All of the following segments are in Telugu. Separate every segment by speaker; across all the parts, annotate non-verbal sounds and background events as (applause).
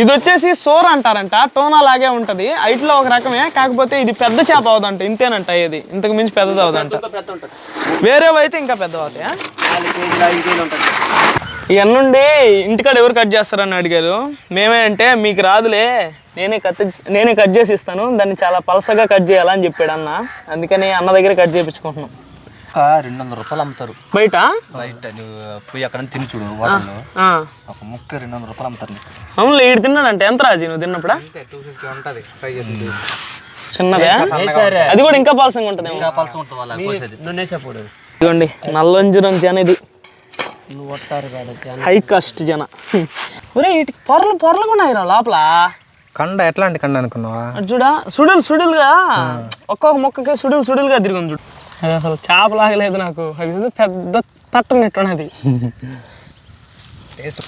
Speaker 1: ఇది వచ్చేసి సోర్ అంటారంట టోనా లాగే ఉంటది. ఐట్లో ఒక రకమే కాకపోతే ఇది పెద్ద చేప అవదంట ఇంతేనంట ఇది. ఇంతకు మించి పెద్దది అవదంట
Speaker 2: ఇంకా పెద్ద ఉంటుంది.
Speaker 1: వేరేవి అయితే ఇంకా పెద్ద అవుతాయా? ఇవన్నుండి ఇంటికాడ ఎవరు కట్ చేస్తారని అడిగారు. మేమే అంటే మీకు రాదులే నేనే కట్ నేనే కట్ చేసి ఇస్తాను దాన్ని చాలా పలసగా కట్ చేయాలని చెప్పాడు అన్న. అందుకని అన్న దగ్గర కట్ చేయించుకుంటున్నాం.
Speaker 2: రెండు వందల రూపాయలు అమ్ముతారు.
Speaker 1: బయట?
Speaker 2: బయట నువ్వు పోయి అక్కడ తిని చూడు
Speaker 1: ఆ.
Speaker 2: ఒక ముక్క రెండు వందల రూపాయలు అమ్ముతారు నీకు.
Speaker 1: అవునులే ఈడు తిన్నాడంటే ఎంత రాజు నువ్వు తిన్నప్పుడా?
Speaker 3: టూ ఫిఫ్టీ ఉంటుంది ఫ్రై చేసి
Speaker 1: చిన్నదే? అది కూడా ఇంకా పలసంగా ఉంటుంది
Speaker 2: ఇంకా పలస ఉంటుంది వాళ్ళ నువ్వు నేసేపోడు
Speaker 1: ఇదిగోండి నల్లంజరం జన ఇది. హై కాస్ట్ జన. ఒరే వీటికి పొరలు పొరలు కూడా రా లోపల.
Speaker 3: కండ ఎట్లాంటి కండ అనుకున్నావా?
Speaker 1: అటు చూడా సుడులు సుడులుగా. ఒక్కొక్క మొక్కకి సుడులు సుడులుగా తిరిగింది చూడు. అది అసలు చేప లాగలేదు నాకు అది ఏదో పెద్ద తట్టనట్టున్నది
Speaker 3: టేస్ట్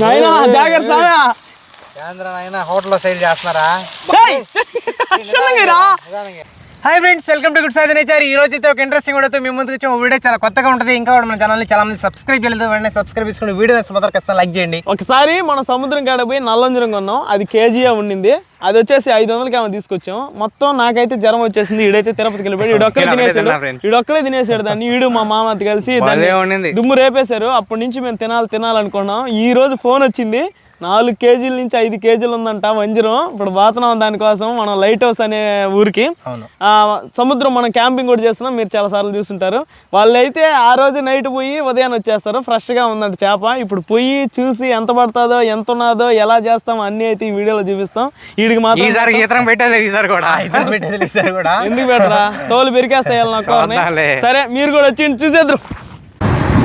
Speaker 1: నాయనా, జాగ్రత్త సామా.
Speaker 3: హోటల్లో సేల్ చేస్తున్నారా
Speaker 1: ఏయ్.
Speaker 3: Hi friends welcome to good Sai nature ఈ రోజు అయితే ఒక ఇంట్రెస్టింగ్ వీడియోతో మీ ముందుకు వచ్చి వీడియో చాలా కొత్తగా ఉంటుంది. ఇంకా కూడా మన ఛానల్ని చాలా మంది సబ్స్క్రైబ్ చేయలేదు. వెంటనే సబ్స్క్రైబ్ చేసుకుని వీడియో నచ్చిన మాత్రం ఖచ్చితంగా లైక్ చేయండి.
Speaker 1: ఒకసారి మన సముద్రం కాడ పోయి నల్లంజరం కొన్నాం. అది కేజీయే ఉండింది. అది వచ్చేసి ఐదు వందలకి ఏమో తీసుకొచ్చాం. మొత్తం నాకైతే జ్వరం వచ్చేసింది. ఈడైతే తిరుపతికి వెళ్ళిపోయాడు. ఈడొక్కడే తినేసాడు. ఈడొక్కడే తినేసాడు దాన్ని. ఈడు మా మామ కలిసి దాన్ని. దుమ్ము రేపేశారు. అప్పటి నుంచి మేము తినాలి తినాలనుకున్నాం. ఈ రోజు ఫోన్ వచ్చింది. నాలుగు కేజీల నుంచి ఐదు కేజీలు ఉందంట వంజరం. ఇప్పుడు పోతున్నాం దానికోసం మనం లైట్ హౌస్ అనే ఊరికి. సముద్రం మనం క్యాంపింగ్ కూడా చేస్తున్నాం. మీరు చాలా సార్లు చూస్తుంటారు. వాళ్ళైతే ఆ రోజు నైట్ పోయి ఉదయాన్నే వచ్చేస్తారు. ఫ్రెష్గా ఉందంట చేప. ఇప్పుడు పోయి చూసి ఎంత పడుతుందో ఎంత ఉన్నదో ఎలా చేస్తాం అన్నీ అయితే ఈ వీడియోలో చూపిస్తాం. వీడికి మాత్రం
Speaker 3: ఈసారి ఈతరం పెట్టలేదు ఈసారి కూడా. ఈసారి
Speaker 1: ఎందుకు పెట్టరా? తోలు పెరికేస్తాయి. సరే మీరు కూడా వచ్చి చూసేద్దరు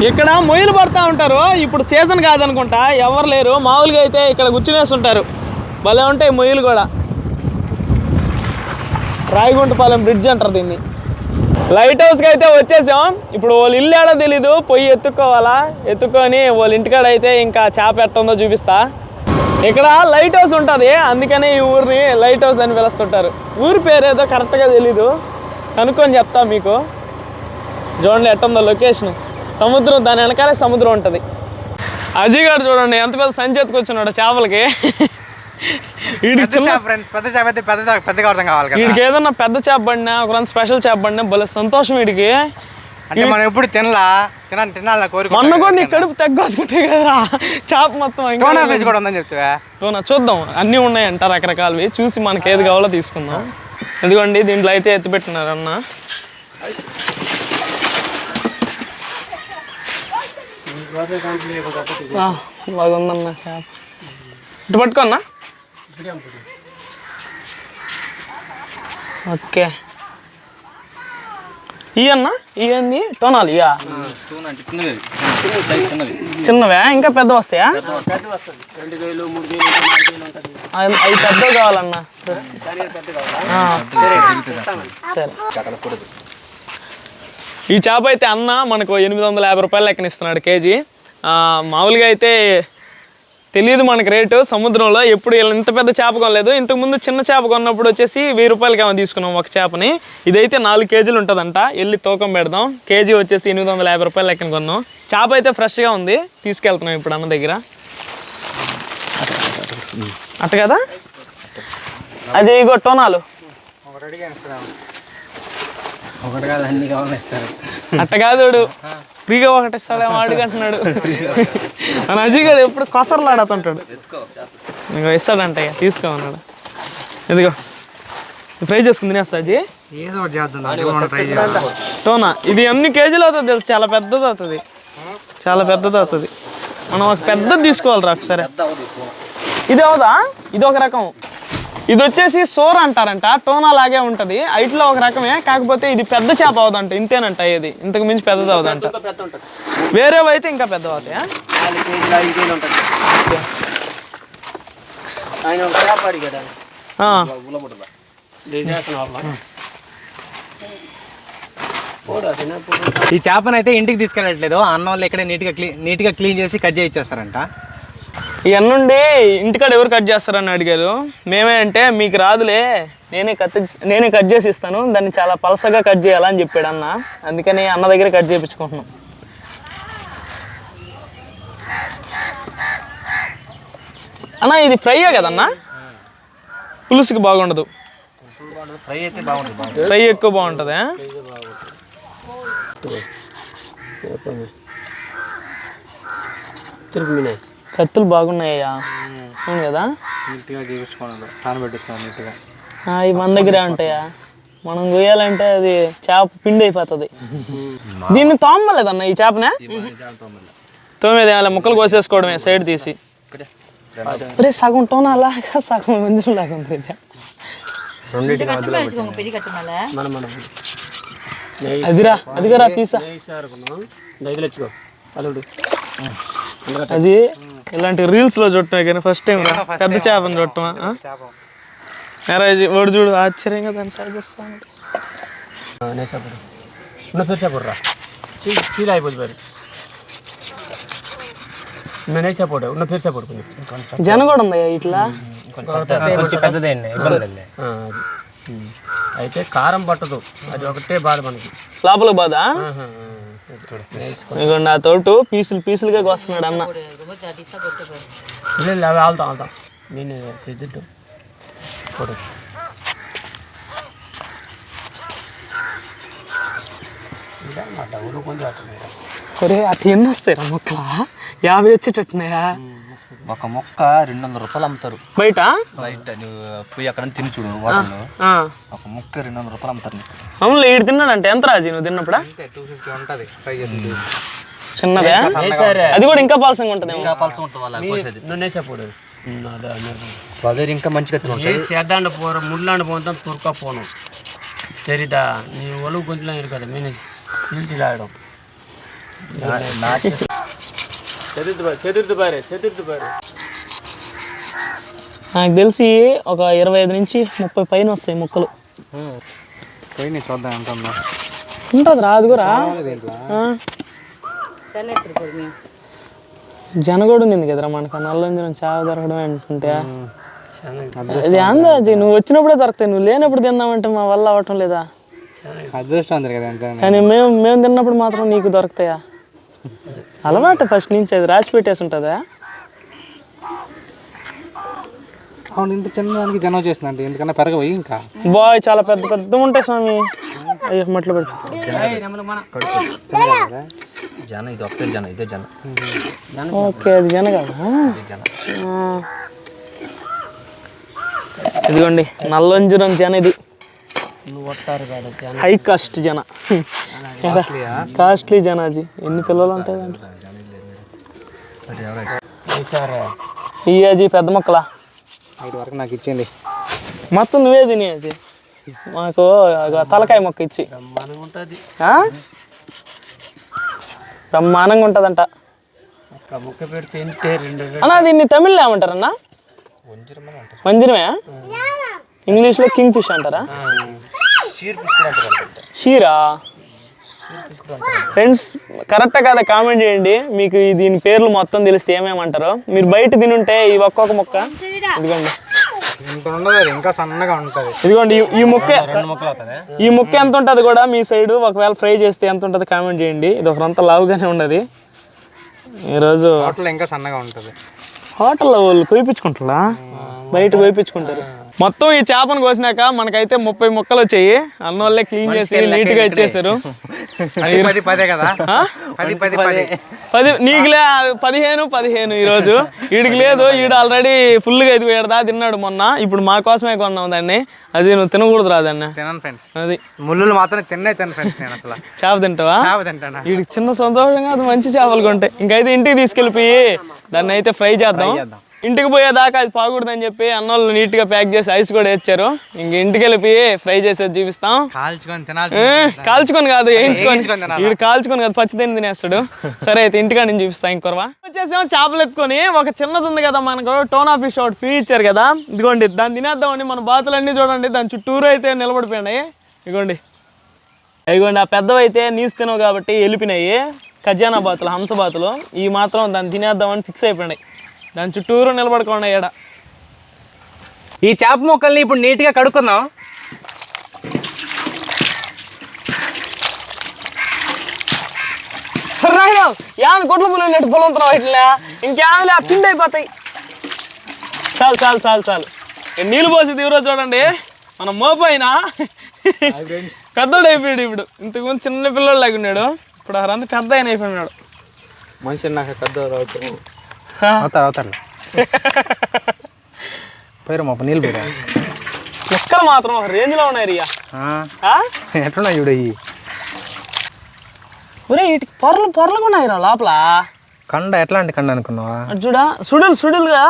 Speaker 1: ఇక్కడ మొయ్యలు పడతా ఉంటారు. ఇప్పుడు సీజన్ కాదనుకుంటా. ఎవరు లేరు. మామూలుగా అయితే ఇక్కడ కూర్చునేసి ఉంటారు. భలే ఉంటాయి మొయ్యలు కూడా. రాయగుంటపాలెం బ్రిడ్జ్ అంటారు దీన్ని. లైట్ హౌస్కి అయితే వచ్చేసాం. ఇప్పుడు వాళ్ళు ఇల్లు ఏడో తెలీదు. పొయ్యి ఎత్తుక్కోవాలా? ఎత్తుక్కొని వాళ్ళ ఇంటికాడ అయితే ఇంకా చేప ఎట్టుందో చూపిస్తా. ఇక్కడ లైట్ హౌస్ ఉంటుంది. అందుకనే ఈ ఊరిని లైట్ హౌస్ అని పిలుస్తుంటారు. ఊరి పేరు ఏదో కరెక్ట్గా తెలీదు. కనుక్కొని చెప్తా మీకు. చూడండి ఎట్టుందో లొకేషన్ సముద్రం దాని వెనకాలే సముద్రం ఉంటుంది. అజయ్ గారు చూడండి ఎంత పెద్ద సంచి ఎత్తుకొచ్చున్నాడు చేపలకి. వీడికి చిన్న
Speaker 3: ఫ్రెండ్స్ పెద్ద చేప అయితే పెద్ద పెద్దగా అర్థం కావాలి కదా.
Speaker 1: వీడికి ఏదన్నా పెద్ద చేప పడినా ఒక రెండు స్పెషల్ చేప పడినా భలే సంతోషం వీడికి
Speaker 3: అంటే మనం ఎప్పుడు తినలా? తినాలి తినాలని కోరిక
Speaker 1: మొన్న కూడా నీ కడుపు తగ్గొచ్చుకుంటే కదరా? చేప మొత్తం
Speaker 3: కోనా వెజ్ కూడా ఉందని చెప్తావా?
Speaker 1: చూద్దాం. అన్నీ ఉన్నాయంట రకరకాలవి. చూసి మనకి ఏది కావాలో తీసుకుందాం. ఎందుకండి దీంట్లో అయితే ఎత్తి ఆ, బాగుందన్న చేప. ఇటు పట్టుకోన్నా ఓకే. ఇవన్నా ఇవన్నీ టోనాలు ఇయా?
Speaker 2: చిన్నవి
Speaker 1: ఇంకా పెద్ద వస్తాయా? అవి పెద్దవి కావాలన్నా.
Speaker 2: దాని పెద్ద కావాలా?
Speaker 1: ఆ, సరే. ఈ చేప అయితే అన్న మనకు ఎనిమిది వందల యాభై రూపాయలు లెక్కన ఇస్తున్నాడు కేజీ మామూలుగా అయితే తెలియదు మనకి రేటు. సముద్రంలో ఎప్పుడు ఇంత పెద్ద చేప కొనలేదు. ఇంతకుముందు చిన్న చేప కొన్నప్పుడు వచ్చేసి వెయ్యి రూపాయలకి ఏమో తీసుకున్నాం ఒక చేపని. ఇదైతే నాలుగు కేజీలు ఉంటుందంట. వెళ్ళి తూకం పెడదాం. కేజీ వచ్చేసి ఎనిమిది వందల యాభై రూపాయలు లెక్కన కొన్నాం. చేప అయితే ఫ్రెష్గా ఉంది. తీసుకెళ్తున్నాం ఇప్పుడు అన్న దగ్గర. అట్ట కదా? అది ఇగో టోనాలు.
Speaker 3: ఒకటి కాదు అన్ని కావాలని ఇస్తారు
Speaker 1: అట్ట కాదు వాడు. ఫ్రీగా ఒకటి ఇస్తాడేమో అడుగు అంటున్నాడు. మన అజయ్ గారు ఎప్పుడు కొసరలాడుతుంటాడు ఇంకో ఇస్తాడంట ఇక తీసుకో అన్నాడు. ఇదిగో ఫ్రై చేసుకుని తినేస్తా
Speaker 3: చేయాలి
Speaker 1: టోనా ఇది అన్ని కేజీలు అవుతుంది తెలుసు? చాలా పెద్దది అవుతుంది. చాలా పెద్దది అవుతుంది. మనం ఒక పెద్దది తీసుకోవాలిరా ఒకసారి. ఇది అవుదా? ఇది ఒక రకం. ఇది వచ్చేసి సోర్ అంటారంట. టోనా లాగే ఉంటుంది. ఐట్లో ఒక రకమే కాకపోతే ఇది పెద్ద చేప అవదంట. ఇంతేనంట ఇది ఇంతకు మించి పెద్దది అవదంట.
Speaker 2: పెద్ద
Speaker 1: వేరేవి అయితే ఇంకా పెద్దవి అవుతాయా?
Speaker 3: ఈ చేపను అయితే ఇంటికి తీసుకెళ్ళట్లేదు. అన్న వాళ్ళు ఇక్కడ నీట్గా క్లీన్ నీట్గా క్లీన్ చేసి కట్ చేయించేస్తారంట
Speaker 1: ఇవన్నుండి ఇంటికాడ ఎవరు కట్ చేస్తారని అడిగారు మేమే అంటే మీకు రాదులే నేనే కట్ నేనే కట్ చేసి ఇస్తాను దాన్ని చాలా పలసగా కట్ చేయాలని చెప్పాడు అన్న అందుకని అన్న దగ్గర కట్ చేయించుకుంటున్నాం అన్న ఇది ఫ్రైయే కదన్నా పులుసుకి బాగుండదు
Speaker 3: ఫ్రై అయితే బాగుంటుంది
Speaker 1: ఫ్రై ఎక్కువ బాగుంటుంది
Speaker 2: తిరుగు మీనే
Speaker 1: కత్తులు బాగున్నాయ్యా. అవును కదా?
Speaker 3: నీట్గా నీట్గా.
Speaker 1: ఇవి మన దగ్గరే ఉంటాయా మనం కొయ్యాలంటే అది చేప పిండి అయిపోతుంది. దీన్ని తోమలేదన్న ఈ చేపనే? తోమేది ఏమైనా ముక్కలు కోసేసుకోవడమే సైడ్ తీసి? అరే సగం టోన్ అలాగా సగం మంజులు లాగా ఉంది అదిరా అదిగరా
Speaker 2: అల్లుడు.
Speaker 1: అది ఇలాంటి రీల్స్లో చూడటమే కానీ ఫస్ట్ టైం రా. పెద్ద చేపని చూడటమా? ఇది వాడు చూడు ఆశ్చర్యంగా దాన్ని సాగిస్తాను
Speaker 2: నేసాపుడు ఉన్న పెరిసాపుడు రా. చీ చీల అయిపోతుంది మరి. ఉన్న నేసాపుడు ఉన్న పెరిసాపుడు కొంచెం.
Speaker 1: జన కూడా ఉందయ్యా ఇట్లా?
Speaker 3: కొంచెం పెద్దదే అండి ఇబ్బంది లేదు
Speaker 2: ఆ, అది. ఉమ్. అయితే కారం పట్టదు అది ఒకటే బాధ మనకి.
Speaker 1: లోపల బాధ ఇదిగోండి ఆ తోటు పీసులు పీసులుగా వస్తున్నాడు అన్న.
Speaker 2: ఆల్తాం ఆల్తాం నేను కొంచెం అట్లా
Speaker 1: ఒరే అట్లా ఎన్ని వస్తాయి రా ముక్కలా? యాభై వచ్చేటట్టున్నాయా?
Speaker 4: ఒక మొక్క రెండు వందల రూపాయలు అమ్ముతారు.
Speaker 1: బయట?
Speaker 4: బయట నువ్వు పోయి అక్కడ తిని చూడు. ఒక మొక్క రెండు వందల రూపాయలు అమ్ముతారు.
Speaker 1: అవును ఈడు తిన్నాడంటే ఎంత రాజీ నువ్వు తిన్నప్పుడా?
Speaker 3: టూ ఫిఫ్టీ ఉంటుంది ఫ్రై చేసి
Speaker 1: చిన్నదే? అది కూడా ఇంకా పాలసంగా ఉంటుంది
Speaker 4: ఇంకా పలసం ఉంటుంది వాళ్ళ
Speaker 2: నువ్వు
Speaker 4: ఇంకా మంచిగా తిని
Speaker 2: ఏ సేద్దాండ పోరు ముళ్ళాండ పోతాం తుర్క పోను. తెరిదా నీ ఒలుగు కొంచెం ఇరు కదా నేను పీల్చి లాగడం చతుర్థి బారి చతుర్థి బారే చతుర్థి బారే
Speaker 1: నాకు తెలిసి ఒక ఇరవై ఐదు నుంచి ముప్పై పైన వస్తాయి ముక్కలు.
Speaker 3: పోయి చూద్దాం ఎంత ఉందో.
Speaker 1: ఉంటుంది రా. అది కూడా. జనగోడు ఉంది కదరా మనకు నల్లంజనం చావ దొరకడం అంటుంటే అది అందాజీ నువ్వు వచ్చినప్పుడే దొరుకుతాయి నువ్వు లేనప్పుడు తిందామంటే మా వల్ల అవ్వటం లేదా?
Speaker 3: అదృష్టం ఉంది కదా ఎంత
Speaker 1: కానీ మేము మేము తిన్నప్పుడు మాత్రం నీకు దొరుకుతాయా? అలవాటు ఫస్ట్ నుంచి అది రాసి పెట్టేసి ఉంటుందా
Speaker 3: అవును ఇంత చిన్నదానికి జనం చేస్తుందండి. ఎందుకన్నా పెరగపోయి ఇంకా?
Speaker 1: బాయ్ చాలా పెద్ద పెద్ద ఉంటాయి స్వామి. అయ్యో మట్లు పెట్టు
Speaker 4: జన ఇది ఒకటే జన ఇదే జన.
Speaker 1: ఓకే అది జన కదా?
Speaker 4: ఇదే జన.
Speaker 1: ఆ. ఇదిగోండి నల్లంజురం జన ఇది
Speaker 2: నువ్వు కొట్టారు కదా చాలా
Speaker 1: హై కాస్ట్ జన. కాస్ట్లీ జనాజీ. ఎన్ని పిల్లలు ఉంటాయి ఇయ్యాజీ పెద్ద మొక్కలా?
Speaker 3: వరకు నాకు ఇచ్చేయండి
Speaker 1: మొత్తం నువ్వే తినేయాజీ. మాకు తలకాయ మొక్క ఇచ్చి? బ్రహ్మాండంగా ఉంటుందంట.
Speaker 2: ముక్క పెడితే రెండు
Speaker 1: అన్నా దీన్ని తమిళ్ళో ఏమంటారన్నా? వంజరమే? ఇంగ్లీష్లో కింగ్ ఫిష్ అంటారా షీరా ఫ్రెండ్స్ కరెక్టా కాదా కామెంట్ చేయండి. మీకు దీని పేర్లు మొత్తం తెలిస్తే ఏమేమంటారో. మీరు బయట తినుంటే ఈ ఒక్కొక్క మొక్క ఇదిగోండి.
Speaker 3: ఇంకా సన్నగా ఉంటుంది.
Speaker 1: ఇదిగోండి ఈ- ముక్క ఈ ముక్క ఎంత ఉంటుంది కూడా మీ సైడ్ ఒకవేళ ఫ్రై చేస్తే ఎంత ఉంటుంది కామెంట్ చేయండి. ఇది ఒక అంత లావుగానే ఉండదు ఈరోజు
Speaker 3: హోటల్ ఇంకా సన్నగా ఉంటుంది.
Speaker 1: హోటల్లో వాళ్ళు కొయిపించుకుంటారా బయట కొయిపించుకుంటారు మొత్తం ఈ చేపను కోసినాక మనకైతే ముప్పై ముక్కలు వచ్చాయి. అన్న వాళ్ళే క్లీన్ చేసి నీట్గా ఇచ్చేసారు
Speaker 3: పది
Speaker 1: నీకులే పదిహేను పదిహేను ఈ రోజు. వీడికి లేదు ఈడు ఆల్రెడీ ఫుల్గా ఇది వేడదా తిన్నాడు మొన్న. ఇప్పుడు మా కోసమే కొన్నాం దాన్ని. అది నువ్వు తినకూడదు రా దాన్ని అది.
Speaker 3: ముళ్ళు మాత్రం తిన్నే తిను ఫ్రెండ్స్ నేను అసలు.
Speaker 1: చేప తింటావా? వీడికి చిన్న సంతోషంగా అది మంచి చేపలు కొంటాయి. ఇంకైతే ఇంటికి తీసుకెళ్ళిపోయి దాన్ని అయితే ఫ్రై చేద్దాం. ఇంటికి పోయేదాకా అది పాకూడదని చెప్పి అన్నోళ్ళు నీట్గా ప్యాక్ చేసి ఐస్ కూడా వేయించారు ఇంక ఇంటికి వెళ్ళిపోయి ఫ్రై చేసేది చూపిస్తాం.
Speaker 3: కాల్చుకొని
Speaker 1: కాదు వేయించుకొని? వీడు కాల్చుకొని కాదు పచ్చిదని తినేస్తాడు. సరే అయితే ఇంటికాడ నేను చూపిస్తాను ఇంకొరవా వచ్చేసాం చేపలు ఎత్తుకొని. ఒక చిన్నది ఉంది కదా మనకు టోనా ఫిష్ ఒకటి ఫీ ఇచ్చారు కదా. ఇదిగోండి దాన్ని తినేద్దామండి. మన బాతులన్నీ చూడండి దాని చుట్టూరు అయితే నిలబడిపోయినాయి. ఇదిగోండి. ఇదిగోండి ఆ పెద్దవి అయితే నీసు తినవు కాబట్టి వెళ్ళిపోయినాయి ఖజానా బాతులు హంస బాతులు. ఈ మాత్రం దాన్ని తినేద్దామని ఫిక్స్ అయిపోయినాయి. దాని చుట్టూరు నిలబడుకున్నాయి ఈడ.
Speaker 3: ఈ చేప ముక్కల్ని ఇప్పుడు నీట్గా కడుక్కుందాం.
Speaker 1: యాద కొట్ల పులి ఉన్నట్టు పొలంతున్నావు ఇట్లా ఇంకేదలే పిండి అయిపోతాయి. చాలు చాలు చాలు చాలు. ఈ నీళ్ళు పోసి తీవ్ర చూడండి. మన మోపైన పెద్దోడు అయిపోయాడు ఇప్పుడు. ఇంతకుముందు చిన్న పిల్లోడు లాగా ఉన్నాడు. ఇప్పుడు అరంతా పెద్ద ఆయన అయిపోయినాడు.
Speaker 3: మనిషి నాకు పెద్ద అవుతారు అవుతారు పోయారు మా నీళ్ళు పోయిరా
Speaker 1: లెక్కలు మాత్రం ఒక రేంజ్లో ఉన్నాయి రియా ఆ?
Speaker 3: ఎట్లున్నా చూడు ఈ
Speaker 1: ఒరే వీటికి పొరలు పొరలు ఉన్నాయి రా లోపల
Speaker 3: కండ ఎట్లాంటి కండ అనుకున్నావా
Speaker 1: చూడా సుడులు సుడులుగా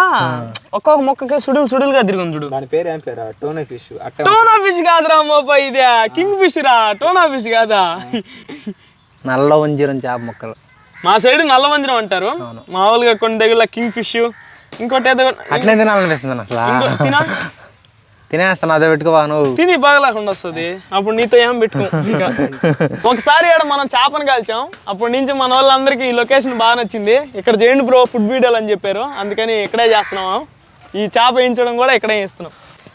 Speaker 1: ఒక్కొక్క మొక్కకి సుడులు సుడులుగా తిరిగి చూడు
Speaker 3: దాని పేరు ఏం పేరా టోనీ ఫిష్ అట్ట
Speaker 1: టోనా ఫిష్ కాదురా మోపా ఇదే కింగ్ ఫిష్ రా టోనా ఫిష్ కాదా
Speaker 3: నల్ల వంజీరం చేప ముక్కలు
Speaker 1: మా సైడ్ నల్లమంజనం అంటారు. మామూలుగా కొన్ని దగ్గర కింగ్ ఫిష్ ఇంకోటి ఏదో
Speaker 3: అట్లే తినాలనిపిస్తుంది అసలు.
Speaker 1: తినా?
Speaker 3: తినేస్తాను అదే పెట్టుకోవా నువ్వు.
Speaker 1: తిని బాగలేకుండా వస్తుంది. అప్పుడు నీతో ఏం పెట్టుకో? ఇంకా. ఒకసారి ఆడ మనం చేపను కాల్చాం. అప్పటి నుంచి మన వాళ్ళందరికీ ఈ లొకేషన్ బాగా నచ్చింది. ఇక్కడ చేయండి బ్రో ఫుడ్ వీడియోలు అని చెప్పారు. అందుకని ఇక్కడే చేస్తున్నాము ఈ చేప వేయించడం కూడా ఇక్కడే చేస్తున్నాం.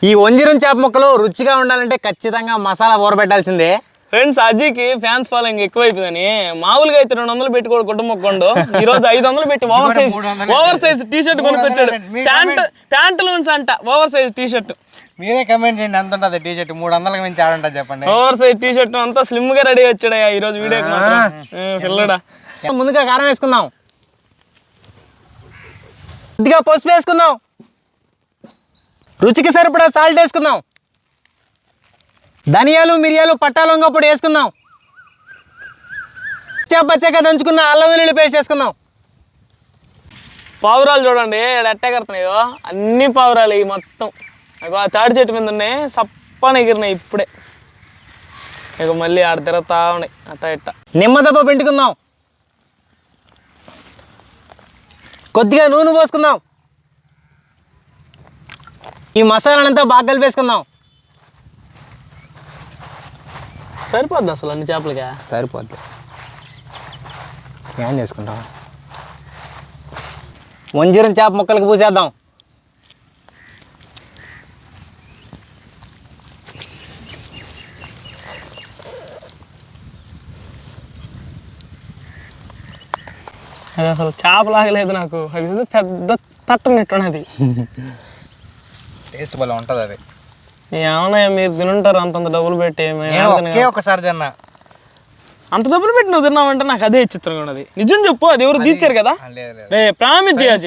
Speaker 3: ఈ వంజీరం చేప ముక్కలు రుచిగా ఉండాలంటే ఖచ్చితంగా మసాలా ఊరబెట్టాల్సిందే.
Speaker 1: ఫ్రెండ్స్ అజీకి ఫ్యాన్స్ ఫాలోయింగ్ ఎక్కువైపోయిందని మామూలుగా అయితే రెండు వందలు పెట్టుకోడు కుటుంబం కొండు. ఈ రోజు ఐదు వందలు పెట్టి over size over size T shirt కొనుక్కొచ్చాడు pant pantaloons అంట ఓవర్ సైజ్ టీ షర్ట్
Speaker 3: మీరే కమెంట్ చేయండి ఎంత ఉంటుంది టీ షర్ట్ మూడు వందలకి మించి ఆడుంటుంది చెప్పండి.
Speaker 1: ఓవర్ సైజ్ టీ షర్ట్ అంతా స్లిమ్గా రెడీ వచ్చాడయ్యా ఈ రోజు వీడియోకి మాత్రం. ఏ, పిల్లడా. (laughs)
Speaker 3: ముందుగా కారం వేసుకుందాం. కొద్దిగా పసుపు వేసుకుందాం. రుచికి సరిపడా సాల్ట్ వేసుకుందాం. ధనియాలు మిరియాలు పట్టాలంగా పొడి వేసుకుందాం. పచ్చ పచ్చగా దంచుకున్న అల్లం వెల్లుల్లి పేస్ట్ వేసుకుందాం.
Speaker 1: పావురాలు చూడండి ఎట్ట ఎగరుతున్నాయో అన్ని పావురాలు ఇవి మొత్తం. అగో ఆ తాడి చెట్టు మీద ఉన్నాయి సప్పని ఎగిరినాయి ఇప్పుడే. ఇక మళ్ళీ ఆడ తిరుగుతా ఉన్నాయి అట్ట ఇట్ట.
Speaker 3: నిమ్మదబ్బ పిండుకుందాం. కొద్దిగా నూనె పోసుకుందాం. ఈ మసాలానంతా బాగా కలిపేసుకుందాం.
Speaker 1: సరిపోద్ది అసలు అన్ని చేపలకి?
Speaker 3: సరిపోద్ది. ఏం చేసుకుంటాం? వంజరం చేప ముక్కలకు పూసేద్దాం.
Speaker 1: అసలు చేపలాగలేదు నాకు. అది పెద్ద తట్టనట్టున్నది (laughs)
Speaker 3: టేస్ట్ భలే ఉంటుంది అది.
Speaker 1: ఏమన్నా మీరు తినుంటారు అంతంత డబ్బులు పెట్టి?
Speaker 3: ఒకే ఒకసారి తిన్నా.
Speaker 1: అంత డబ్బులు పెట్టి నువ్వు తిన్నావంటే నాకు అదే చిత్రంగా ఉన్నది. నిజం చెప్పు అది ఎవరు తీర్చారు కదా? రే ప్రామిస్ చేయాలి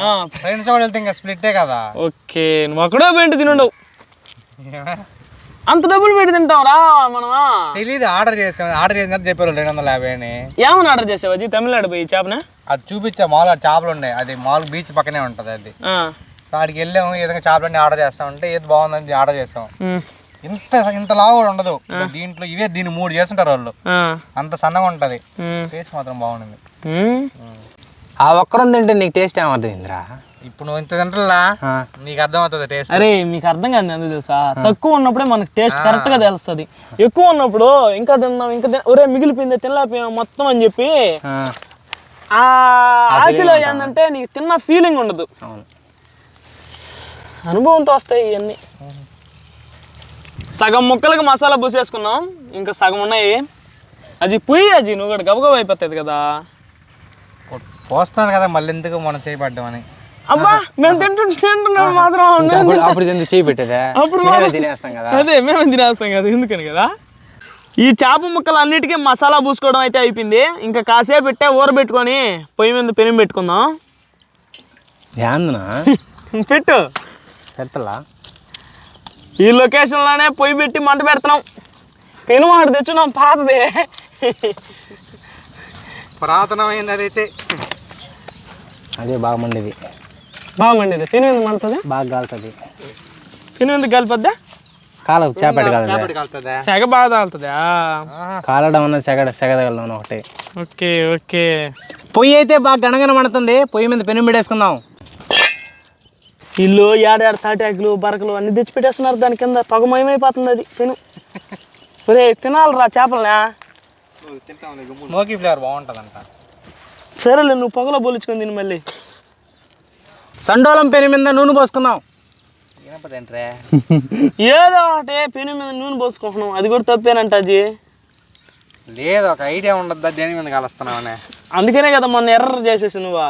Speaker 1: ఆ.
Speaker 3: ఫ్రెండ్స్ కూడా వెళ్తే ఇంకా స్ప్లిట్టే కదా?
Speaker 1: ఓకే నువ్వు అక్కడో పెట్టి తినుండవు. అంత డబ్బులు పెట్టి తింటాం రా మనమా?
Speaker 3: తెలీదు ఆర్డర్ చేసాం ఆర్డర్ చేసిన చెప్పారు రెండు వందల యాభై అని.
Speaker 1: ఏమని ఆర్డర్ చేసావు? అజీ తమిళనాడు పోయి చేపన?
Speaker 3: అది చూపించా మాల్ చేపలు ఉన్నాయి. అది మాల్ బీచ్ పక్కనే ఉంటుంది అది. ఆడికి వెళ్ళాము ఏదైనా చేపలన్నీ ఆర్డర్ చేస్తామంటే ఏది బాగుందని ఆర్డర్ చేసాం ఇంత ఇంత లావు కూడా ఉండదు. దీంట్లో ఇవే దీన్ని మూడు చేస్తుంటారు వాళ్ళు. అంత సన్నగా ఉంటది. టేస్ట్ మాత్రం బాగుంది ఆ ఒక్కరం తింటే నీకు టేస్ట్ ఏమర్థమైందిరా ఇప్పుడు నువ్వు ఇంత తింటలా నీకు అర్థమవుతుంది టేస్ట్.
Speaker 1: అరే మీకు అర్థం కాదు ఎందుకు తెలుసా? తక్కువ ఉన్నప్పుడే మనకు టేస్ట్ కరెక్ట్గా తెలుస్తుంది. ఎక్కువ ఉన్నప్పుడు ఇంకా తిందాం ఇంకా ఒరే మిగిలిపోయింది తినలేకపోయాం మొత్తం అని చెప్పి ఆ. ఆశలో ఏంటంటే నీకు తిన్న ఫీలింగ్ ఉండదు.
Speaker 3: అవును.
Speaker 1: అనుభవంతో వస్తాయి ఇవన్నీ. సగం ముక్కలకి మసాలా పూసేసుకున్నాం ఇంకా సగం ఉన్నాయి. అది పుయ్యి అజీ నువ్వు కూడా గబగబ అయిపోతుంది కదా.
Speaker 3: పోస్తున్నాను కదా మళ్ళీ ఎందుకు మనం చేయబడ్డామని.
Speaker 1: అబ్బా మేము తింటుంటే తింటున్నాం మాత్రం.
Speaker 3: అప్పుడు ఎందుకు చేయి పెట్టేదా
Speaker 1: అప్పుడు
Speaker 3: తినేస్తాం కదా.
Speaker 1: అదే మేము తినేస్తాం కదా ఎందుకని కదా. ఈ చేప ముక్కలు అన్నిటికీ మసాలా పూసుకోవడం అయితే అయిపోయింది. ఇంకా కాసేపు పెట్టే ఊరబెట్టుకొని పొయ్యి మీద పెనం పెట్టుకుందాం. (laughs) పెట్టు.
Speaker 3: పెడతలా
Speaker 1: ఈ లొకేషన్లోనే పొయ్యి పెట్టి మంట పెడుతున్నాం. పెను వాడు తెచ్చున్నాం పాతదే.
Speaker 3: పురాతనమైంది అదైతే అదే బాగా మండిది.
Speaker 1: బాగుండేది పెను ఎందుకు మండుతుంది?
Speaker 3: బాగా కాలుతుంది
Speaker 1: పెను ఎందుకు కలిపొద్దా
Speaker 3: కాలం చేపటి కాలుతుంది.
Speaker 1: సెగ బాగా తాగుతుందా?
Speaker 3: కాలడం అన్న సెగ సెగదగలం ఒకటి.
Speaker 1: Okay okay.
Speaker 3: పొయ్యి అయితే బాగా గణగన మండుతుంది. పొయ్యి మీద పెను పెట్టేసుకుందాం
Speaker 1: ఇల్లు ఏడాడు తాటాకులు బరకలు అన్ని తెచ్చి పెట్టేస్తున్నారు. దాని కింద పొగమయమైపోతుంది అది. పెను ఒరే తినాలిరా చేపలనా.
Speaker 3: Smoky flavour బాగుంటుందంట.
Speaker 1: సరేలే నువ్వు పొగలో పోలించుకొని తిని మళ్ళీ.
Speaker 3: సండోలం పెను మీద నూనె పోసుకుందాం.
Speaker 1: ఏదో ఒకటి పెను మీద నూనె పోసుకుంటున్నాం అది కూడా తప్పేనంట అది
Speaker 3: లేదు ఒక ఐడియా ఉండద్దా దేని మీద కలుస్తున్నామనే
Speaker 1: అందుకనే కదా మొన్న ఎర్ర చేసేసి నువ్వా.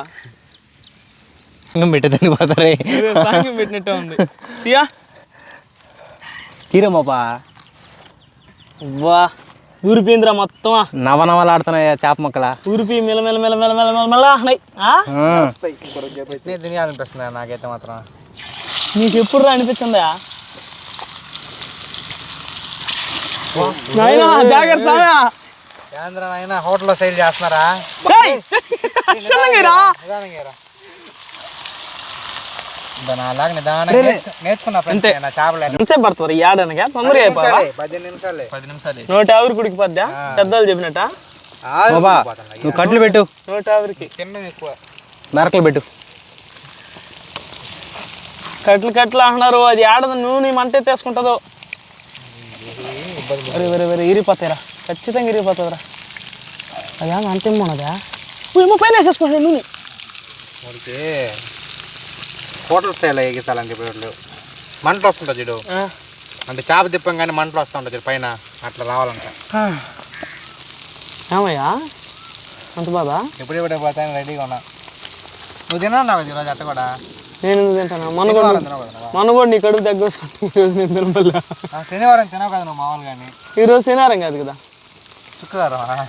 Speaker 3: ఇంకా పెట్టేదానికి పోతారే?
Speaker 1: సాంగ్ పెట్టినట్టే ఉంది. తీయా
Speaker 3: తీరమ్మా
Speaker 1: వా. ఊరిపోయిందిరా మొత్తం.
Speaker 3: నవనవలాడుతున్నాయి చేప మొక్కల?
Speaker 1: ఊరిపి మెల మెల మెల మెల మెల మెల మెల
Speaker 3: నాకైతే మాత్రం.
Speaker 1: నీకు ఎప్పుడు రా అనిపించిందా నాయనా జాగ్రత్త
Speaker 3: నాయన హోటల్లో సైడ్ చేస్తున్నారా
Speaker 1: ఏయ్, చిన్నగా రా.
Speaker 3: అలాగే నిదానంగా నేర్చుకున్నా ఫ్రెండ్స్ నా చేపలు
Speaker 1: ఎంతసేపు పడుతుంది ఈ ఆడనగా తొందరగా అయిపోవా
Speaker 3: పదిహేను నిమిషాలే
Speaker 4: పది నిమిషాలు.
Speaker 1: నూట యాభై కుడికి పద్దా? పెద్దవాళ్ళు చెప్పినట్ట?
Speaker 3: నువ్వు కట్లు పెట్టు.
Speaker 1: నూట
Speaker 3: ఎక్కువ. మెరకలు పెట్టు.
Speaker 1: కట్లు కట్లు అంటున్నారు అది ఆడదు నూనె మంట ఎత్తేసుకుంటుందో వరే వరే ఖచ్చితంగా ఇరిగిపోతుందిరా. అదే మంట ఏమోనదా ఏమో పైన వేసేసుకుంటాడు నూనె.
Speaker 3: మనకి హోటల్ స్టైల్ ఎగిస్తాలండి ఇప్పుడు మంటలు వస్తుంటుంది చూడు. అంటే చేప తిప్పం కానీ మంటలు వస్తూ ఉంటుంది చూడు పైన. అట్లా రావాలంట.
Speaker 1: ఏమయ్యా? అంత బాధా?
Speaker 3: ఎప్పుడు ఎప్పుడు పోతాను రెడీగా ఉన్నా. నువ్వు తిన్నావు ఈరోజు అట్ట కూడా?
Speaker 1: నేను తింటాను? మన కూడా. మన కూడా నీ కడుపు తగ్గేసుకుంటాను ఈరోజు నేను తినబల్ల
Speaker 3: శనివారం తినవు కదా నువ్వు మామూలు కానీ
Speaker 1: ఈరోజు శనివారం కాదు కదా.
Speaker 3: శుక్రవారం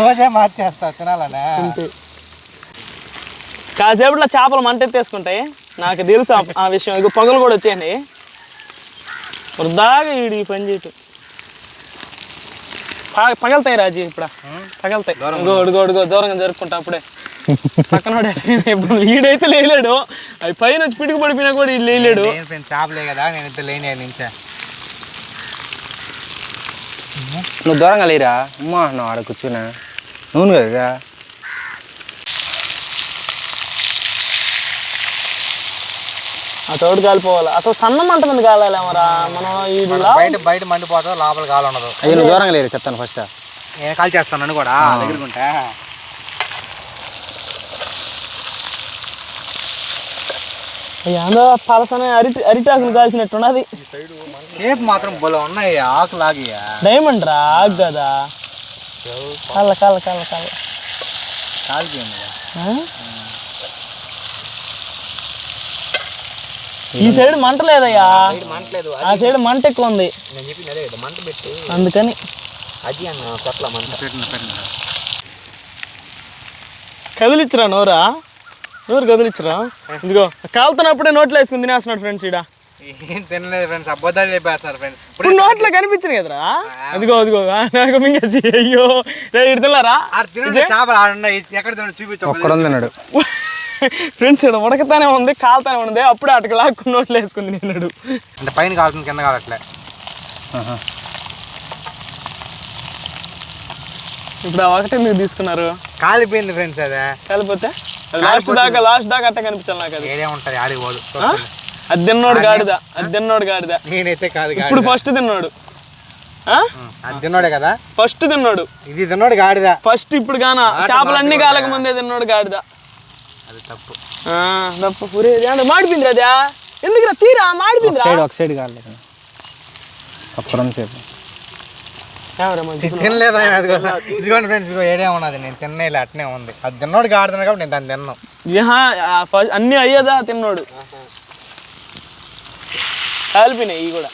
Speaker 3: రోజే మార్చేస్తా తినాలనే.
Speaker 1: అంతే. కాసేపట్లో చేపలు మంట ఎత్తేసుకుంటాయి నాకు తెలుసు ఆ- విషయం. ఇక పొగలు కూడా వచ్చాయండి. వృధాగా ఈడు ఈ పని చేయటం. పగలుతాయి రాజీ ఇప్పుడు. పగలుతాయి. ఇగో అడుగో దూరంగా జరుపుకుంటా అప్పుడే. పక్కన వాడు ఇప్పుడు ఈడైతే లేలేడు. అవి పైన వచ్చి పిడుగు పడిపోయినా కూడా ఈడు లేలేడు.
Speaker 3: చేపలే కదా నేను ఇద్దరు లేని నుంచే. నువ్వు దూరంగా లేరా? అమ్మా నువ్వు ఆడ కూర్చున్నా. నూనె కదా
Speaker 1: ఆ తోడు కాలిపోవాలి అసలు సన్న మంట మీద కాలేమరా మనం ఈ
Speaker 3: బయట బయట మండిపోతుంది లోపల గాలి ఉండదు.
Speaker 4: అయ్యో నువ్వు దూరంగా లేరు చెప్తాను ఫస్ట్
Speaker 3: నేను కాల్ చేస్తాను కూడా దగ్గరకు ఉంటా.
Speaker 1: ఏందో పలసనే అరిటి అరిటాకులు కాల్చినట్టున్నది.
Speaker 3: షేప్ మాత్రం బలం ఉన్నాయి ఆకు లాగియా
Speaker 1: డైమండ్ రా ఆగ్ కదా. కళ్ళ కళ్ళ కళ్ళ కళ్ళ.
Speaker 3: కాలిపోయింది
Speaker 1: ఈ సైడ్ మంట లేదయ్యా.
Speaker 3: మంటలేదు
Speaker 1: ఆ సైడ్ మంట ఎక్కువ ఉంది
Speaker 3: నేను చెప్పింది అదే కదా మంట పెట్టి.
Speaker 1: అందుకని.
Speaker 3: అది అన్న కొట్ల మంట.
Speaker 1: కదిలిచ్చరా నోరా? నోరు కదిలిచ్చరా? ఇదిగో కాలుతున్నప్పుడే నోట్లో వేసుకుని తినేస్తున్నాడు ఫ్రెండ్స్ ఈడ.
Speaker 3: ఏం తినలేదు ఫ్రెండ్స్ అబద్ధాలు చెప్పేస్తారు ఫ్రెండ్స్.
Speaker 1: ఇప్పుడు నోట్లో కనిపించింది కదరా? అదిగో అదిగో నాకు మింగేసి అయ్యో. రే ఇటు తిన్నారా
Speaker 3: చేపలు ఎక్కడ తిన్నాడు (laughs)
Speaker 1: ఫ్రెండ్స్ ఇక్కడ ఉడకతానే ఉంది కాలుతానే ఉంది. అప్పుడే అటుకు లాక్కుని నోట్లో వేసుకుని తిన్నాడు
Speaker 3: అంటే పైన కాలుతుంది కింద కాలట్లే.
Speaker 1: ఇప్పుడు ఆ ఒకటే మీరు తీసుకున్నారు.
Speaker 3: కాలిపోయింది ఫ్రెండ్స్ అదే.
Speaker 1: కాలిపోతే? లాస్ట్ దాకా లాస్ట్ దాకా అట్ట కనిపించాలి నాకు అది.
Speaker 3: ఏడే ఉంటది ఆడికి పోదు?
Speaker 1: అది తిన్నోడు గాడిద అది తిన్నోడు గాడిద.
Speaker 3: నేనైతే కాదు.
Speaker 1: ఇప్పుడు ఫస్ట్ తిన్నాడు.
Speaker 3: తిన్నాడే కదా?
Speaker 1: ఫస్ట్ తిన్నాడు.
Speaker 3: ఇది తిన్నాడు గాడిద.
Speaker 1: ఫస్ట్ ఇప్పుడు గాన చేపలన్నీ కాలక ముందే తిన్నాడు గాడిద.
Speaker 3: అది తప్పు.
Speaker 1: పురే మాడిపోయింది అదా ఎందుకురా తీరా?
Speaker 3: ఒక సైడ్ కాలేదు సేపు. తినలేదు ఆయన అదిగో ఇదిగోండి ఫ్రెండ్స్ ఇదిగో ఏడే ఉన్నది. నేను అట్నే ఉంది. అది తిన్నోడు గాడుతున్నాడు కాబట్టి నేను దాన్ని తిన్నాను
Speaker 1: అన్నీ అయ్యేదా తిన్నాడు? కాలిపోయినాయి ఇవి కూడా.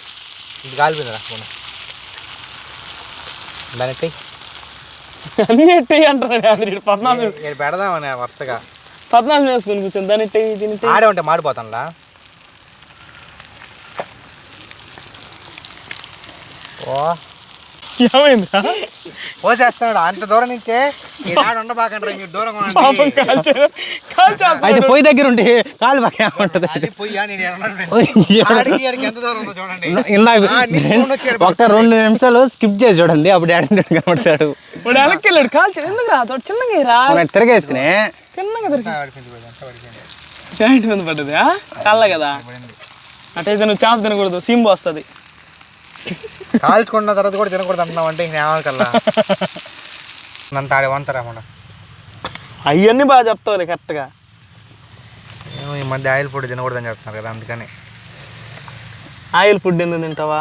Speaker 3: ఇది కాలిపోయింది రా పోనీ. దాన్ని ఎత్తి.
Speaker 1: అన్నీ అంటారు పద్నాలుగు.
Speaker 3: పెడదామని వరుసగా.
Speaker 1: పద్నాలుగు వేసుకుని కూర్చొని దీని ఎట్టయి.
Speaker 3: ఆడే ఉంటే మాడిపోతానులా. ఓ. పోసేస్తున్నాడు అంత దూరం నుంచే మీరు
Speaker 4: అయితే పొయ్యి దగ్గర ఉంటే కాలు పక్క ఉంటుంది ఒక రెండు నిమిషాలు స్కిప్ చేసి చూడండి. అప్పుడు డాడీ (laughs) కనబడతాడు.
Speaker 1: వాడు వెనక్కి వెళ్ళాడు. కాల్చాడు ఎందుకు రా తోడు చిన్నగా రా
Speaker 4: మనం తిరగేస్తేనే
Speaker 1: చిన్నగా దొరికి
Speaker 3: పడిపోయింది, పోయింది, అంతా పడిపోయింది.
Speaker 1: జాయింట్ మీద పడ్డది కళ్ళ కదా? అటైతే నువ్వు చేప తినకూడదు సీంబు వస్తుంది.
Speaker 3: కాల్చుకున్న తర్వాత కూడా తినకూడదు అంటున్నావు అంటే నేను కల్లా? నన్ను తాడే వంతారా మన
Speaker 1: అవన్నీ బాగా చెప్తావు కరెక్ట్గా.
Speaker 3: ఏమో ఈ మధ్య ఆయిల్ ఫుడ్ తినకూడదని చెప్తున్నారు కదా అందుకని.
Speaker 1: ఆయిల్ ఫుడ్ ఎందుకు తింటావా?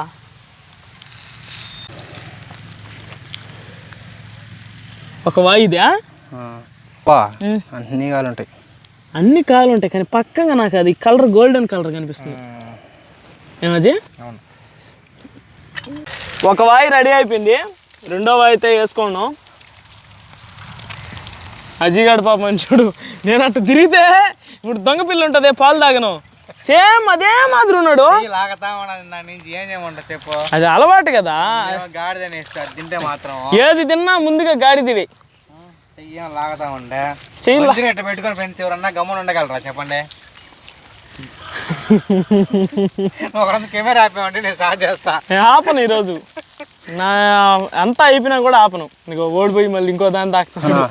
Speaker 1: ఒక వాయిదా?
Speaker 4: అన్నీ కాలు ఉంటాయి
Speaker 1: అన్ని కాయలు ఉంటాయి కానీ పక్కగా నాకు అది కలర్ గోల్డెన్ కలర్ కనిపిస్తుంది. ఏమజీ
Speaker 3: అవును.
Speaker 1: ఒక వాయి రెడీ అయిపోయింది. రెండో వాయి అయితే వేసుకున్నాం. అజీగాడు పాప మంచోడు నేను అట్ట తిరిగితే ఇప్పుడు దొంగ పిల్ల ఉంటుంది పాలు తాగను. సేమ్ అదే మాదిరి ఉన్నాడు. అది అలవాటు కదా.
Speaker 3: గాడిదని తింటే మాత్రం.
Speaker 1: ఏది తిన్నా ముందుగా గాడిదివి.
Speaker 3: లాగతా ఉండే? ఇట్ట పెట్టుకొని ఫ్రెండ్స్ ఎవరన్నా గమ్మున ఉండగలరా చెప్పండి? (laughs) ఒకరంతా కెమెరా ఆపామంటే నేను స్టార్ట్ చేస్తా.
Speaker 1: ఆపను ఈరోజు. నా అంతా అయిపోయినా కూడా ఆపను. నీకు ఓడిపోయి మళ్ళీ ఇంకో దాని తాకుతాను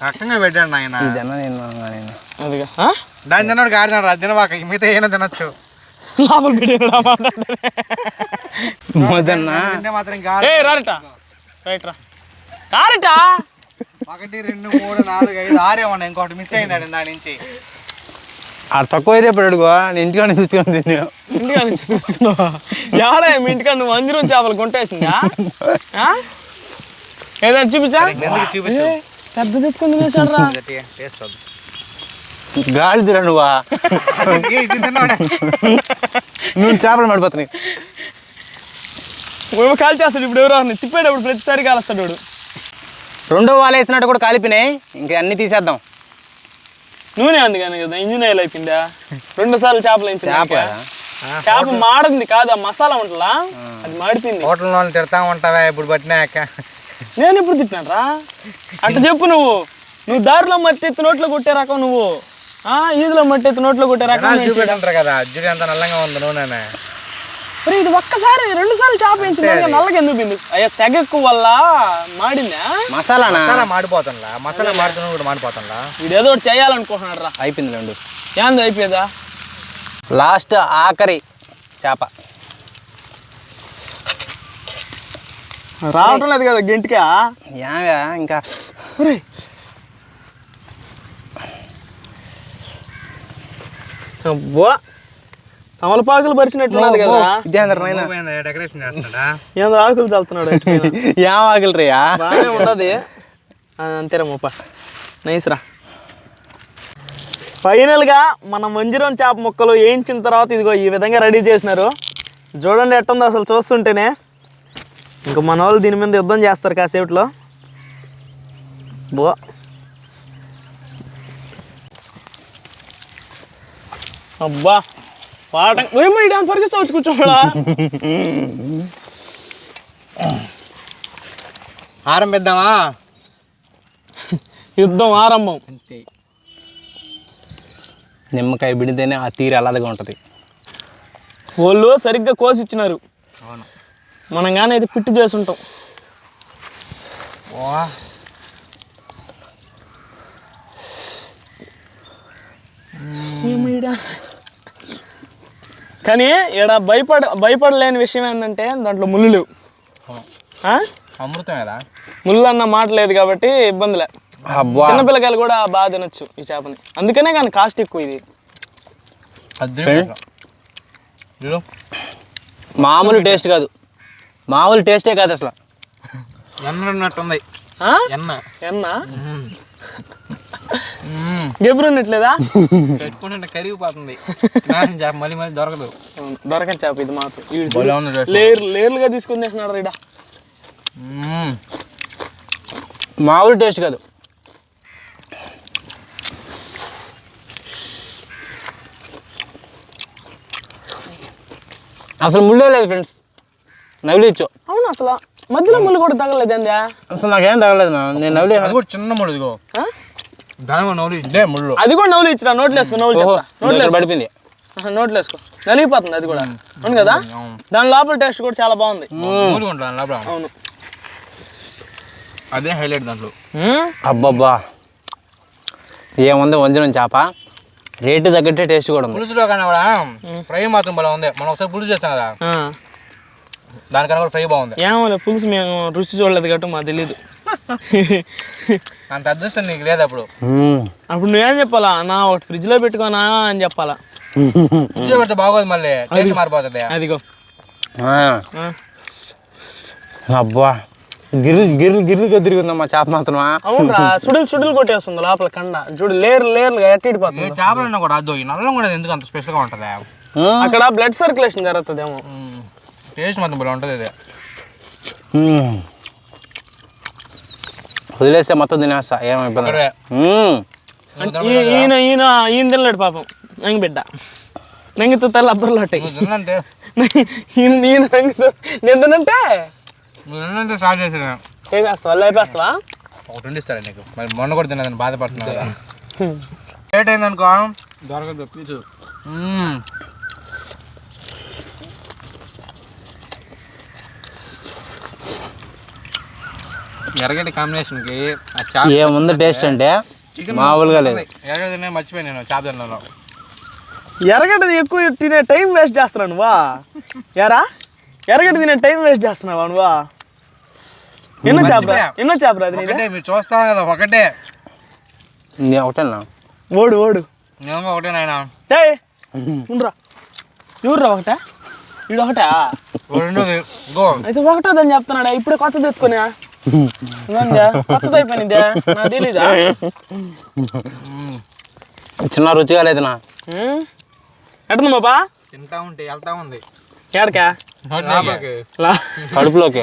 Speaker 3: కష్టంగా పెట్టాడు నాయన.
Speaker 4: జన నేను నేను
Speaker 1: అదిగా ఆ?
Speaker 3: దాని తిన్నాడు గాడి తిన్నాడు అది తినవాక మిగతా ఏమైనా తినొచ్చు.
Speaker 1: లోపల పెట్టాడు
Speaker 3: మాత్రం
Speaker 1: రారిట. రైట్ రా. రారిటా
Speaker 3: ఒకటి రెండు మూడు నాలుగు ఐదు ఇంకోటి మిస్ అయిందండి దాని నుంచి.
Speaker 4: ఆ తక్కువ అయితే ఇప్పుడు అడుగు నేను ఇంటికాడ తీసుకొని తిన్నా
Speaker 1: ఇంటికా నుంచి తెచ్చుకున్నావా ఎవడా మీ ఇంటికాడ నువ్వు అంజరం చేపలు కొంటేసిందా ఆ? ఏదైనా చూపించా?
Speaker 3: ఎందుకు చూపించు?
Speaker 1: ఏ, పెద్ద తెచ్చుకుని తినేసాడు రా (laughs)
Speaker 3: టేస్ట్ వద్దు.
Speaker 4: గాలి తిరా నువ్వా?
Speaker 3: ఇది.
Speaker 4: నువ్వు చేపలు మడిపోతున్నాయి.
Speaker 1: కాల్ చేస్తాడు ఇప్పుడు ఎవరో ఒకరిని. తిప్పేటప్పుడు ప్రతిసారి కాలుస్తాడు వాడు.
Speaker 4: రెండో వాళ్ళు వేసినట్టు కూడా కాలిపోయినాయి. ఇంకా అన్ని తీసేద్దాం.
Speaker 1: నూనె ఉంది కానీ కదా ఇంజిన్ ఆయిల్ అయిపోయిందా? రెండు సార్లు చేపలు
Speaker 4: చేప.
Speaker 1: చేప మాడింది కాదు ఆ మసాలా ఉంటలా అది మాడిపోయింది.
Speaker 3: హోటల్ వాళ్ళు తిడతా ఉంటావా ఇప్పుడు పట్టినాక
Speaker 1: నేను ఎప్పుడు తిట్టినాను రా అట్ట చెప్పు నువ్వు. నువ్వు దారిలో మట్టి ఎత్తి నోట్లో కొట్టే రకం నువ్వు. ఆ ఈదులో మట్టి ఎత్తి నోట్లో కొట్టే రకం
Speaker 3: కదా అజ్జుడి అంత నల్లంగా ఉంది నూనె
Speaker 1: ఇది ఒక్కసారి రెండు సార్లు చేప వేయించింది నల్లగా ఎందుకు పిండి అయ్యా సెగ ఎక్కువ వల్ల మాడిందా?
Speaker 4: మసాలానా?
Speaker 3: మసాలా మాడిపోతుందా మసాలా మాడుతున్నా కూడా మాడిపోతుందా
Speaker 1: వీడు ఏదో ఒకటి చేయాలనుకుంటున్నాడు రా
Speaker 4: అయిపోయింది రెండు.
Speaker 1: ఏంది అయిపోయేదా?
Speaker 4: లాస్ట్ ఆఖరి చేప.
Speaker 1: రావటం లేదు కదా గెంటికా
Speaker 4: యావా ఇంకా.
Speaker 1: అబ్బా. తమలపాకులు పరిచినట్టున్నది కదా.
Speaker 4: ఇదేంద్ర నాయన.
Speaker 3: పోయిందా? డెకరేషన్ చేస్తాడా?
Speaker 1: ఏందో ఆకులు చల్లుతున్నాడు.
Speaker 4: యా ఆకలి రేయా
Speaker 1: బాగానే ఉండదు అంతేరా మూప. నైస్ రా. ఫైనల్గా మన మంజిరం చేప ముక్కలు వేయించిన తర్వాత ఇదిగో ఈ విధంగా రెడీ చేసినారు. చూడండి ఎట్టుందో అసలు చూస్తుంటేనే. ఇంకా మన వాళ్ళు దీని మీద యుద్ధం చేస్తారు కాసేపట్లో. బో. అబ్బా. పాట ఏమో
Speaker 3: ఆరంభిద్దామా?
Speaker 1: యుద్ధం ఆరంభం.
Speaker 4: నిమ్మకాయ బిడితేనే ఆ తీరు అలాదిగా ఉంటుంది.
Speaker 1: వాళ్ళు సరిగ్గా కోసి ఇచ్చినారు
Speaker 3: అవును.
Speaker 1: మనం కానీ అయితే పిట్టి చేసి ఉంటాం కానీ ఇక్కడ భయపడ భయపడలేని విషయం ఏంటంటే దాంట్లో ముళ్ళు?
Speaker 3: అమృతం కదా
Speaker 1: ముళ్ళు అన్న మాట లేదు కాబట్టి ఇబ్బందిలే.
Speaker 4: అబ్బా.
Speaker 1: చిన్నపిల్లకాయలు కూడా బాగా తినొచ్చు ఈ చేపని. అందుకనే కానీ కాస్ట్ ఎక్కువ ఇది.
Speaker 4: మామూలు టేస్ట్ కాదు. మామూలు టేస్టే కాదు అసలు.
Speaker 3: ఎన్న ఉన్నట్టుంది.
Speaker 1: ఆ?
Speaker 3: ఎన్న.
Speaker 1: ఎన్న గెబురున్నట్లేదా?
Speaker 3: పెట్టుకుంటే కరిగిపోతుంది. మళ్ళీ మళ్ళీ దొరకదు.
Speaker 1: దొరకని చేప ఇది మాత్రం. లేరు లేర్లుగా తీసుకుని తింటున్నాడు రీడా
Speaker 3: మ్మ్.
Speaker 4: మామూలు టేస్ట్ కాదు. అసలు ముళ్ళే లేదు ఫ్రెండ్స్. నవ్వులిచ్చు
Speaker 1: అవును అసలు. మధ్యలో ముళ్ళు కూడా తగలేదండి
Speaker 4: అసలు నాకేం తగలేదు. నేను
Speaker 3: కూడా చిన్న ముళ్ళు ఇదిగో.
Speaker 1: అది కూడా నవ్వులు ఇచ్చిరా నోట్లు వేసుకో నవ్వులు నోట్లు
Speaker 4: పడిపోయింది.
Speaker 1: నోట్లు వేసుకో నలిగిపోతుంది అది కూడా. అవును కదా. దాని లోపల టేస్ట్ కూడా చాలా బాగుంది. అవును.
Speaker 3: అదే హైలైట్ దాంట్లో.
Speaker 4: అబ్బబ్బా. ఏముంది వంజనం చేప? రేటు తగ్గట్టే టేస్ట్ కూడా ఉంది.
Speaker 3: పులుసులో కన్నా కూడా ఫ్రై మాత్రం భలే ఉంది. మనం ఒకసారి పులుసు చేస్తాం కదా. దానికన్నా కూడా ఫ్రై బాగుంది.
Speaker 1: ఏమోలే పులుసు మేము రుచి చూడలేదు కాబట్టి మాకు తెలీదు. (laughs)
Speaker 3: అంత అదృష్టం నీకు లేదు అప్పుడు.
Speaker 1: అప్పుడు నువ్వేం చెప్పాలా? నా ఒకటి ఫ్రిడ్జ్లో పెట్టుకోనా అని చెప్పాలా?
Speaker 3: పులుసులో పెడితే బాగోదు మళ్ళీ. టేస్ట్ మారిపోతుంది.
Speaker 1: అదిగో.
Speaker 4: అబ్బా. గిర్రు గిర్రు గిర్రుగా తిరుగుందమ్మా చేప మాత్రమా
Speaker 1: అవునరా సుడులు సుడులు కొట్టేస్తుంది లోపల కండ. చూడు లేరు లేరుగా
Speaker 3: ఏ
Speaker 1: ఎట్టిడిపోతుంది
Speaker 3: చేపలన్నా కూడా అదో ఈ నల్లం కూడా ఎందుకు అంత స్పెషల్గా ఉంటుందా.
Speaker 1: అక్కడ బ్లడ్ సర్క్యులేషన్ జరుగుతుందేమో.
Speaker 3: టేస్ట్ మాత్రం భలే ఉంటుంది ఇది.
Speaker 4: వదిలేస్తే మొత్తం తినేస్తా. ఏమైపోయింది.
Speaker 1: ఈ- ఈయన ఈయన ఈయన తినలేడు పాపం. నంగి బిడ్డ. నంగితో తల్లి అబ్బర్లు ఉంటాయి
Speaker 3: నువ్వు తిన్నంటే.
Speaker 1: ఈయన ఈయన నంగితో నేను తినంటే
Speaker 3: నువ్వు తిన్నంటే స్టార్ట్ చేసిన
Speaker 1: ఏం చేస్తావా? లేపేస్తావా
Speaker 3: ఒకటి వండిస్తారా నీకు. మరి మొన్న కూడా తిన్నదని బాధపడుతున్నా. లేట్ అయిందనుకో. దొరకదు ఎరగడ్డి కాంబినేషన్కి
Speaker 4: ఏముంది టేస్ట్ అంటే మామూలుగా లేదు.
Speaker 3: ఎరగడ్డి తినే మర్చిపోయాను నేను చేప తిన్నాను
Speaker 1: ఎరగడ్డది ఎక్కువ తినే టైం వేస్ట్ చేస్తున్నావు నువ్వా? ఎరా? ఎరగడ్డ తినే టైం వేస్ట్ చేస్తున్నావా నువ్వా? ఎన్నో చేపరా ఎన్నో చేపరా అది
Speaker 3: మీరు చూస్తాను కదా ఒకటే.
Speaker 4: నేను ఒకటేనా?
Speaker 1: ఓడు ఓడు.
Speaker 3: నేను ఒకటే నాయన.
Speaker 1: టే ఉండరా. ఎవరురా ఒకటా? వీడు ఒకటా? అయితే ఒకటోదని చెప్తున్నాడా? ఇప్పుడే ఎత్తుకుని. ఇదేందా? కొత్తది అయిపోయిందా నాకు తెలీదా?
Speaker 4: చిన్న రుచిగా లేదునా
Speaker 1: ఎట్టుంది బాబా?
Speaker 3: తింటా ఉంటే వెళ్తా ఉంది.
Speaker 4: కడుపులోకి.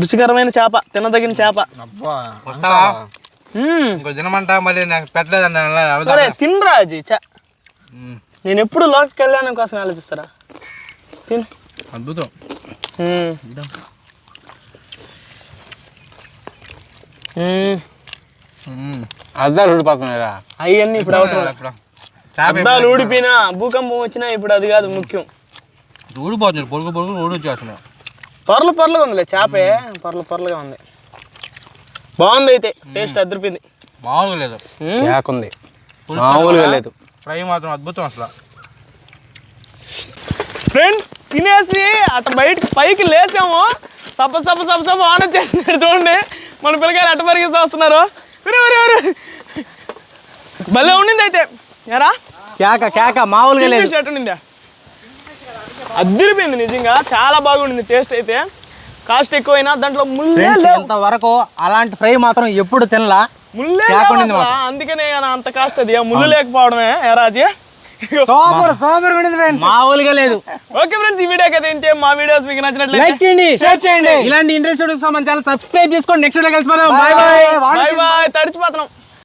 Speaker 1: రుచికరమైన చేప తినదగిన చేప.
Speaker 3: తినమంటా మళ్ళీ నాకు
Speaker 1: తినరా అజీ చ. నేను ఎప్పుడు లోక కళ్యాణం కోసం ఆలోచిస్తారా? తిను.
Speaker 3: అద్భుతం.
Speaker 4: అద్దాలు ఊడిపోతున్నాయిరా.
Speaker 1: అవన్నీ ఇప్పుడు అవసరం. అద్దాలు ఊడిపోయినా భూకంపం వచ్చినా ఇప్పుడు అది కాదు ముఖ్యం.
Speaker 3: ఊడిపోతుంది పొరుగు పొరుగు ఊడి వచ్చేస్తున్నావు
Speaker 1: పొరలు పొరలుగా ఉందిలే చేపే. పొరలు పొరలుగా ఉంది. బాగుంది అయితే టేస్ట్ అదిరిపోయింది
Speaker 3: మామూలుగా లేదు.
Speaker 4: కేకుంది మామూలుగా లేదు.
Speaker 3: ఫ్రై మాత్రం అద్భుతం అసలు.
Speaker 1: ఫ్రెండ్స్ తినేసి అట్ట బయటికి పైకి లేసాము. సప్ప సప్ప సప్ప సప్ప ఆన్ వచ్చేస్తున్నాడు చూడండి మన పిల్లకాయలు అట్ట పరిగిస్తూ వస్తున్నారు. భలే ఉండింది అయితే. ఎరా?
Speaker 4: కేక కేక మామూలుగా లేదు.
Speaker 1: షర్ట్ ఉండిందా? అద్దరిపోయింది నిజంగా. చాలా బాగుండింది టేస్ట్ అయితే. కాస్ట్ ఎక్కువైనా దాంట్లో లేవు.
Speaker 4: ఇంతవరకు అలాంటి ఫ్రై మాత్రం ఎప్పుడు తినలా?
Speaker 1: అసలు. అందుకనే అంత కాస్ట్ అది. ముళ్ళు లేకపోవడమే ఎరాజీ (laughs)
Speaker 4: సూపర్ సూపర్ మామూలుగా లేదు.
Speaker 1: ఓకే ఫ్రెండ్స్ ఈ వీడియోకి అయితే ఏంటి మా వీడియోస్ మీకు నచ్చినట్లయితే
Speaker 4: లైక్ చేయండి. షేర్ చేయండి. ఇలాంటి ఇంట్రెస్ట్ మన ఛానల్ సబ్స్క్రైబ్ చేసుకోండి. నెక్స్ట్ వీడియో కలిసిపోదాం. Bye bye
Speaker 1: bye bye తడిచిపోతున్నాం.